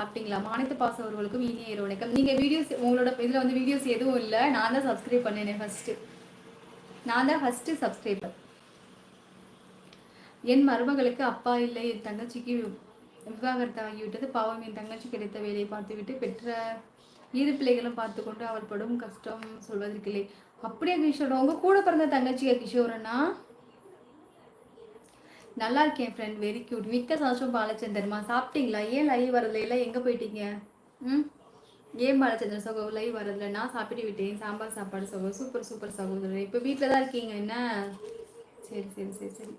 சாப்பிட்டீங்களா? அனைத்து பாசவர்களுக்கும் இனிய இரவு வணக்கம். நீங்கள் வீடியோஸ் உங்களோட இதில் வந்து வீடியோஸ் எதுவும் இல்லை. நான் தான் சப்ஸ்கிரைப் பண்ணினேன் ஃபஸ்ட்டு நான் தான் ஃபஸ்ட்டு சப்ஸ்கிரைபர் என் மருமகளுக்கு அப்பா இல்லை என் தங்கச்சிக்கு விவாகரத்தாகிவிட்டது பாவம் என் தங்கச்சி கிடைத்த வேலையை பார்த்துவிட்டு பெற்ற இரு பிள்ளைகளும் பார்த்து கொண்டு அவள் படும் கஷ்டம் சொல்வதற்கில்லை அப்படியே கிஷோர் உங்கள் கூட பிறந்த தங்கச்சியா கிஷோரனா? நல்லா இருக்கேன் ஃப்ரெண்ட் வெரி கியூட் மிக்க சந்தோஷம் பாலச்சந்தர்மா சாப்பிட்டீங்களா? ஏன் லைவ் வரதுல இல்லை எங்கே போயிட்டீங்க? ம்? ஏன் பாலச்சந்திரன் சகோ லைவ் வரதுல நான் சாப்பிட்டு விட்டேன். சாம்பார் சாப்பாடு சகோ. சூப்பர் சூப்பர் சகோதரர் இப்போ வீட்டில் தான் இருக்கீங்க என்ன? சரி சரி சரி சரி.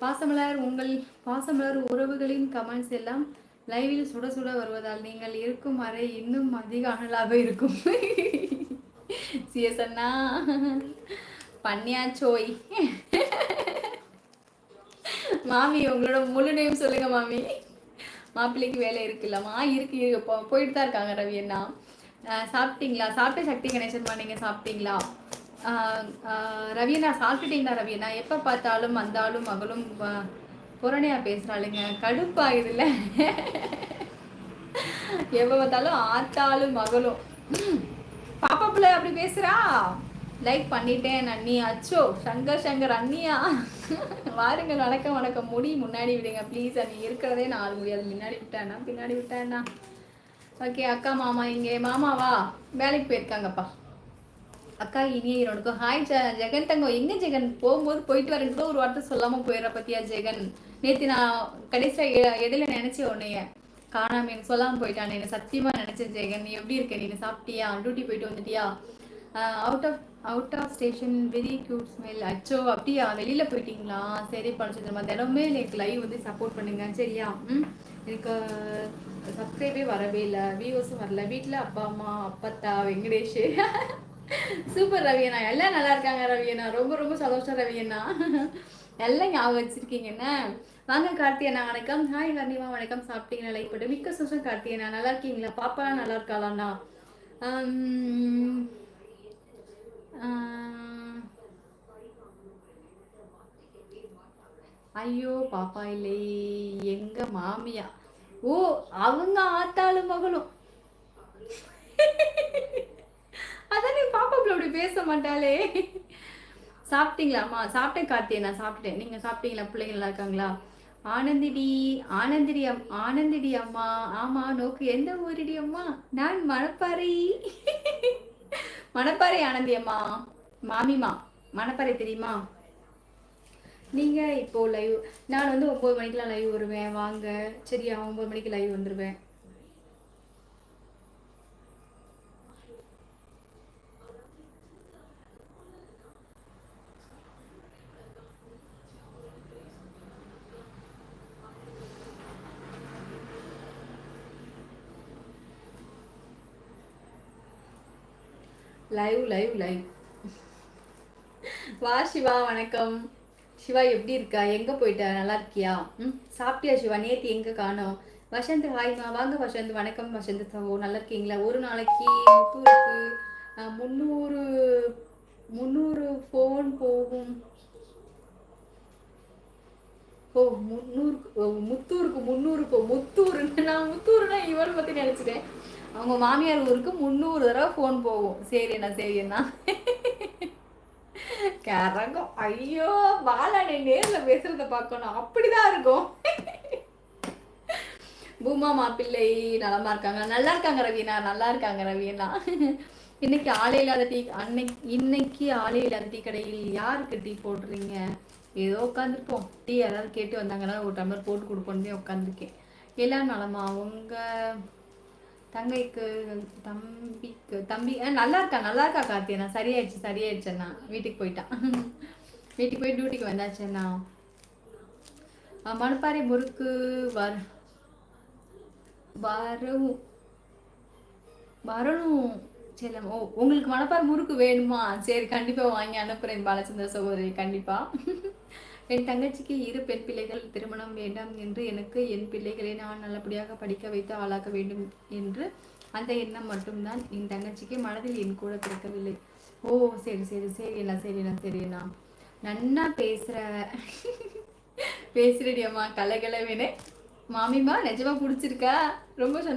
பாசமலர் உங்கள் பாசமலர் உறவுகளின் கமெண்ட்ஸ் எல்லாம் லைவில் சுட சுட வருவதால் நீங்கள் இருக்கும் வரை இன்னும் அதிக அனலாக இருக்கும். சிஎஸ் அண்ணா பண்ணியாச்சோய். மாமி உங்களோட முழு நேம் சொல்லுங்க மாமி. மாப்பிள்ளைக்கு வேலை இருக்குல்லம்மா இருக்கு இருக்கு போ போயிட்டு தான் இருக்காங்க ரவி அண்ணா. சாப்பிட்டீங்களா? சாப்பிட்டு சக்தி கணேசன்மா நீங்கள் சாப்பிட்டீங்களா? அஹ் ரவி அண்ணா சாப்பிட்டுட்டீங்களா ரவி அண்ணா? எப்போ பார்த்தாலும் வந்தாலும் மகளும் அஹ், புறணையா பேசுகிறாளுங்க கடுப்பாகுதுல்ல எப்போ பார்த்தாலும் ஆத்தாலும் மகளும். பாப்பா பிள்ளை அப்படி பேசுகிறா லைக் பண்ணிட்டேன் அண்ணி அச்சோ சங்கர் சங்கர் அண்ணியா? வாருங்கள் வணக்கம் வணக்கம். முடி முன்னாடி விடுங்க. ப்ளீஸ் அண்ணி இருக்கிறதே நாலு முடியாது முன்னாடி விட்டேன்னா பின்னாடி விட்டேன்னா ஓகே அக்கா மாமா இங்கே. மாமாவா வேலைக்கு போயிருக்காங்கப்பா. அக்கா இனிய இவனுக்கும் ஹாய் ஜ ஜெகன் தங்கம். எங்க ஜெகன்? போகும்போது போயிட்டு வரேன். ஒரு வார்த்தை சொல்லாம போயிடுற பத்தியா ஜெகன்? நேற்று நான் கடைசியா இடையில நினைச்சேன் உன்னைய. காணாம எனக்கு சொல்லாம போயிட்டான். என்ன சத்தியமா நினைச்சேன் ஜெகன். நீ எப்படி இருக்க? நீ சாப்பிட்டியா? டியூட்டி போயிட்டு வந்துட்டியா? Out of out of station very cute smell அச்சோ அப்படியா? வெளியில் போயிட்டீங்களா? சரி பழச்சிருமா தினமே எனக்கு லைவ் வந்து சப்போர்ட் பண்ணுங்க. சரியா? ம்? எனக்கு சப்ஸ்கிரைபே வரவே இல்லை. வியூவர்ஸும் வரல. வீட்டில் அப்பா அம்மா அப்பத்தா வெங்கடேஷ். சூப்பர் ரவியண்ணா. எல்லாம் நல்லா இருக்காங்க ரவியண்ணா. ரொம்ப ரொம்ப சந்தோஷம் ரவியண்ணா. எல்லாம் ஞாபகம் வச்சிருக்கீங்க என்ன? வாங்க கார்த்தியண்ணா வணக்கம். ஹாய் கர்ணிமா வணக்கம். சாப்பிட்டீங்களா? லைக் போட்டு. மிக்க சந்தோஷம் கார்த்தியண்ணா நல்லா இருக்கீங்களா? பாப்பாலாம் நல்லா இருக்காளாண்ணா? ஐயோ பாப்பா இல்லை எங்க மாமியா? ஓ அவங்க ஆத்தாளும் மகளும். அதான் நீ பாப்பா அப்படி பேச மாட்டாளே. சாப்பிட்டீங்களாம்மா சாப்பிட்டேன் கார்த்தியை நான் சாப்பிட்டேன் நீங்கள் சாப்பிட்டீங்களா? பிள்ளைங்க நல்லா இருக்காங்களா? ஆனந்திடி ஆனந்திடி அம் ஆனந்திடி அம்மா. ஆமா நோக்கு எந்த ஊரிடி அம்மா? நான் மணப்பாறை. மணப்பாறை ஆனந்தி அம்மா. மாமிமா மணப்பாறை தெரியுமா? நீங்க இப்போ லைவ் நான் வந்து ஒன்பது மணிக்கெலாம் லைவ் வருவேன். வாங்க. சரியா ஒன்பது மணிக்கு லைவ் வந்துருவேன். லைவ் லைவ் லைவ் வா சிவா வணக்கம். சிவா எப்படி இருக்கா? எங்க போயிட்ட? நல்லா இருக்கியா? ம் சாப்பிட்டியா சிவா? நேற்று எங்க காணோம்? வசந்த் ஹாய்மா வாங்க வசந்த். வணக்கம் வசந்த். சகோ நல்லா இருக்கீங்களா? ஒரு நாளைக்கு முத்தூருக்கு முந்நூறு முந்நூறு ஃபோன் போகும். ஓ முந்நூறு ஓ, முத்தூருக்கு முந்நூறு போ முத்தூரு நான் முத்தூர்னா இவன் பற்றி நினச்சிட்டேன். அவங்க மாமியார் ஊருக்கு முந்நூறு தடவை ஃபோன் போகும். சரிண்ணா சரிண்ணா. கரகம் ஐயோ பாலானே நேர்ல பேசுறத பார்க்கணும். அப்படிதான் இருக்கும். பூமா மாப்பிள்ளை நலமா இருக்காங்க. நல்லா இருக்காங்க ரவீனா. நல்லா இருக்காங்க ரவீனா. இன்னைக்கு ஆளே இல்லாத டீ அன்னைக்கு இன்னைக்கு ஆளே இல்லாத டீ கடையில் யாருக்கு டீ போடுறீங்க? ஏதோ உட்காந்துருப்போம் டீ யாராவது கேட்டு வந்தாங்கன்னா ஒரு டம்ளர் போட்டு கொடுப்போன்னே உட்காந்துருக்கேன் எல்லாம் நலமா? உங்கள் தங்கைக்கு தம்பிக்கு தம்பி நல்லா இருக்கா நல்லா இருக்கா கார்த்தியண்ணா சரியாயிடுச்சு சரியாயிடுச்சுண்ணா வீட்டுக்கு போயிட்டான். வீட்டுக்கு போய் டியூட்டிக்கு வந்தாச்சுண்ணா மணப்பாறை முறுக்கு வர வரும் வரணும். செல்லம் ஓ உங்களுக்கு மணப்பாறை முறுக்கு வேணுமா? சரி கண்டிப்பா வாங்கி அனுப்புகிறேன் பாலச்சந்திர சகோதரி கண்டிப்பா. என் தங்கச்சிக்கு இரு பெண் பிள்ளைகள் திருமணம் வேண்டாம் என்று எனக்கு என் பிள்ளைகளை நான் நல்லபடியாக படிக்க வைத்து ஆளாக்க வேண்டும் என்று அந்த எண்ணம் மட்டும்தான் என் தங்கச்சிக்கு மனதில் என் கூட பிறக்கவில்லை. ஓ சரி சரி சரிண்ணா சரிண்ணா சரிண்ணா நன்னா பேசுற பேசுறடியம்மா கலகலவேனே. மாமிமா நிஜமா பிடிச்சிருக்கா? ரொம்ப சந்தோஷம்.